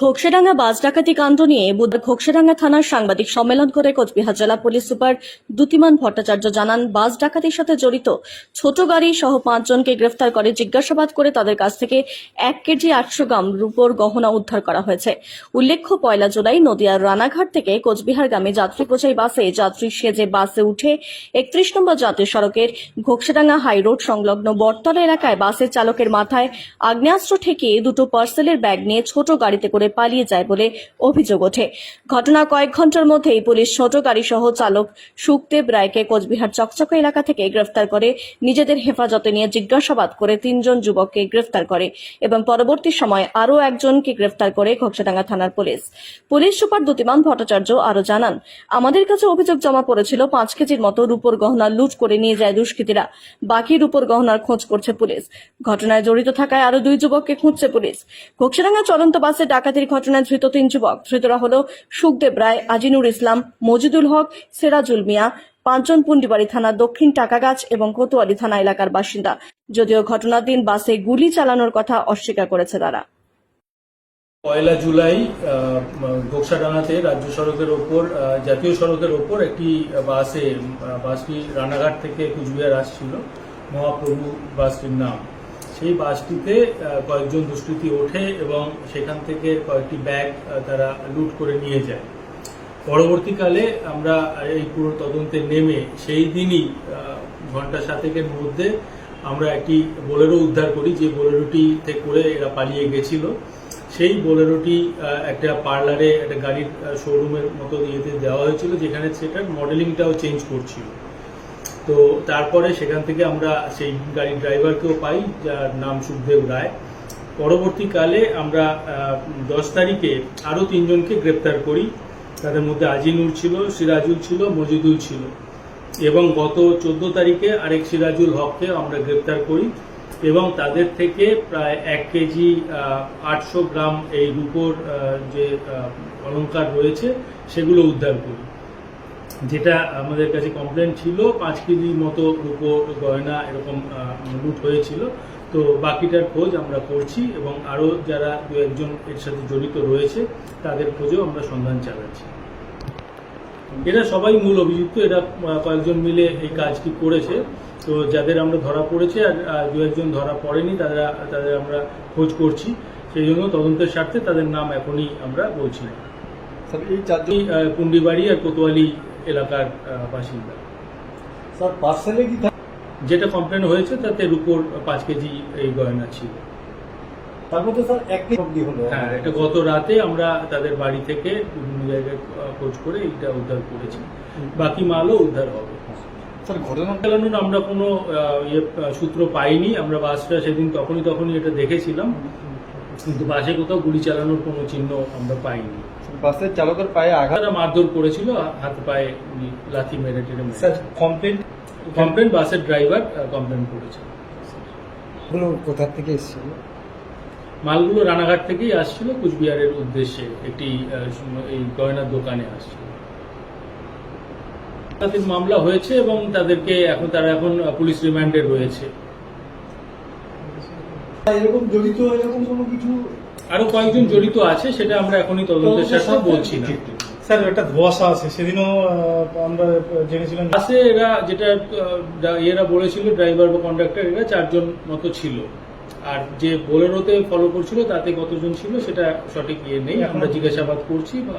ঘোকসাডাঙ্গা বাস ডাকাতি কাণ্ড নিয়ে বুধবার ঘোকসাডাঙ্গা থানার সাংবাদিক সম্মেলন করে কোচবিহার জেলা পুলিশ সুপার দ্যুতিমান ভট্টাচার্য জানান, বাস ডাকাতির সাথে জড়িত ছোট গাড়ি সহ পাঁচজনকে গ্রেফতার করে জিজ্ঞাসাবাদ করে তাদের কাছ থেকে এক কেজি আটশো গ্রাম রূপোর গহনা উদ্ধার করা হয়েছে। উল্লেখ্য, পয়লা জুলাই নদিয়ার রানাঘাট থেকে কোচবিহারগামী যাত্রী বোঝাই বাসে যাত্রী সেজে বাসে উঠে একত্রিশ নম্বর জাতীয় সড়কের ঘোকসাডাঙ্গা হাই রোড সংলগ্ন বটতলা এলাকায় বাসের চালকের মাথায় আগ্নেয়াস্ত্র ঠেকিয়ে দুটো পার্সেলের ব্যাগ নিয়ে ছোট গাড়িতে করে পালিয়ে যায় বলে অভিযোগ ওঠে। ঘটনা কয়েক ঘণ্টার মধ্যেই পুলিশ ছোট গাড়ি সহ চালক সুখদেব রায়কে কোচবিহার চকচকা এলাকা থেকে গ্রেফতার করে নিজেদের হেফাজতে নিয়ে জিজ্ঞাসাবাদ করে তিনজন যুবককে গ্রেফতার করে এবং পরবর্তী সময় আরও একজনকে গ্রেফতার করে ঘোকসাডাঙ্গা থানার police. Police super Dyutiman Bhattacharya আরও জানান, আমাদের কাছে অভিযোগ জমা পড়েছিল পাঁচ কেজির মতো রূপোর গহনা লুট করে নিয়ে যায় দুষ্কৃতীরা। বাকি রূপোর গহনার খোঁজ করছে পুলিশ। ঘটনায় জড়িত থাকায় আরও দুই যুবককে খুঁজছে পুলিশ। ঘোকসাডাঙ্গা চলন্ত বাসে ডাকাতির ঘটনায় ধৃত তিন যুবক। ধৃতরা হল সুখদেব রায়, আজিনুর ইসলাম, মজিদুল হক, সেরাজুল মিয়া, পাঁচজন পুন্ডিবাড়ি থানার দক্ষিণ টাকাগাছ এবং কোতোয়ালি থানা এলাকার বাসিন্দা। যদিও ঘটনার দিন বাসে গুলি চালানোর কথা অস্বীকার করেছে তারা। পয়লা জুলাই গোকসাডাঙ্গাতে রাজ্য সড়কের ওপর জাতীয় সড়কের ওপর একটি বাসে বাসটি রানাঘাট থেকে কুচবিহার আসছিল। মহাপ্রভু বাসটির নাম। সেই বাসটিতে কয়েকজন দুষ্কৃতী ওঠে এবং সেখান থেকে কয়েকটি ব্যাগ তারা লুট করে নিয়ে যায়। পরবর্তীকালে আমরা এই পুরো তদন্তে নেমে সেই দিনই ঘণ্টা সাতেকের মধ্যে আমরা একটি বোলেরো উদ্ধার করি, যে বোলেরোটিতে করে এরা পালিয়ে গেছিল। সেই বোলেরোটি একটা পার্লারে, একটা গাড়ির শোরুমের মতো ইয়েতে দেওয়া হয়েছিল, যেখানে সেটার মডেলিংটাও চেঞ্জ করছিল। তো তারপরে সেখান থেকে আমরা সেই গাড়ির ড্রাইভারকেও পাই যার নাম সুখদেব রায়। পরবর্তীকালে আমরা দশ তারিখে আরও তিনজনকে গ্রেপ্তার করি। তাদের মধ্যে আজিনুর ছিল সিরাজুল ছিল মজিদুল ছিল। এবং গত চোদ্দ তারিখে আরেক সিরাজুল হককে আমরা গ্রেপ্তার করি। এবং তাদের থেকে প্রায় এক কেজি আটশো গ্রাম এই রূপোর যে আহ, অলংকার রয়েছে সেগুলো উদ্ধার করি। যেটা আমাদের কাছে কমপ্লেন ছিল পাঁচ কেজির মতো রূপো গয়না এরকম লুট হয়েছিল। তো বাকিটার খোঁজ আমরা করছি এবং আরও যারা দু একজন এর সাথে জড়িত রয়েছে তাদের খোঁজেও আমরা সন্ধান চালাচ্ছি। এরা সবাই মূল অভিযুক্ত এরা কয়েকজন মিলে এই কাজটি করেছে। তো যাদের আমরা ধরা পড়েছে আর দু একজন ধরা পড়েনি তারা তাদের আমরা খোঁজ করছি। সেই জন্য তদন্তের স্বার্থে তাদের নাম এখনই আমরা বলছি না। এই চারজন পুন্ডিবাড়ি আর কোতোয়ালি এলাকার বাসিন্দা। স্যার পার্সেলে কি যেটা কমপ্লেন হয়েছে তাতে রুপোর পাঁচ কেজি এই গয়না ছিল। তার মধ্যে স্যার এক হলো। হ্যাঁ এটা গত রাতে আমরা তাদের বাড়ি থেকে বিভিন্ন জায়গায় খোঁজ করে এটা উদ্ধার করেছি। বাকি মালও উদ্ধার হবে। স্যার ঘটনা চালানোর আমরা কোনো ইয়ে সূত্র পাইনি। আমরা বাসটা সেদিন তখনই তখনই এটা দেখেছিলাম। কিন্তু বাসে কোথাও গুলি চালানোর কোনো চিহ্ন আমরা পাইনি। বাসের চালকের পায়ে আঘাত? মারধর করেছিল হাত পায়ে উনি লাথি মেরে মেরে স্যার কমপ্লেন কমপ্লেন বাসের ড্রাইভার কমপ্লেন করেছে। গুলো কোথা থেকে এসেছিল? মালগুলো রানাঘাট থেকেই আসছিল কুচবিহারের উদ্দেশ্যে একটি এই গয়নার দোকানে আসছিল। তাদের মামলা হয়েছে এবং তাদেরকে এখন তারা এখন পুলিশ রিমান্ডে রয়েছে। এরকম জড়িত এরকম কোনো কিছু? আরও কয়েকজন জড়িত আছে সেটা আমরা এখনই তদন্তের সাথে বলছি না। স্যার একটা ধোয়াশা আছে সেদিনও আমরা জেনেছিলাম বাসে এরা যেটা এরা বলেছিল ড্রাইভার বা কন্ডাক্টর এরা চারজন মতো ছিল। আর যে বোলেরোতে ফলো করছিল তাতে কতজন ছিল সেটা সঠিক ইয়ে নেই। আমরা জিজ্ঞাসাবাদ করছি বা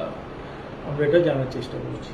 আমরা এটা জানার চেষ্টা করছি।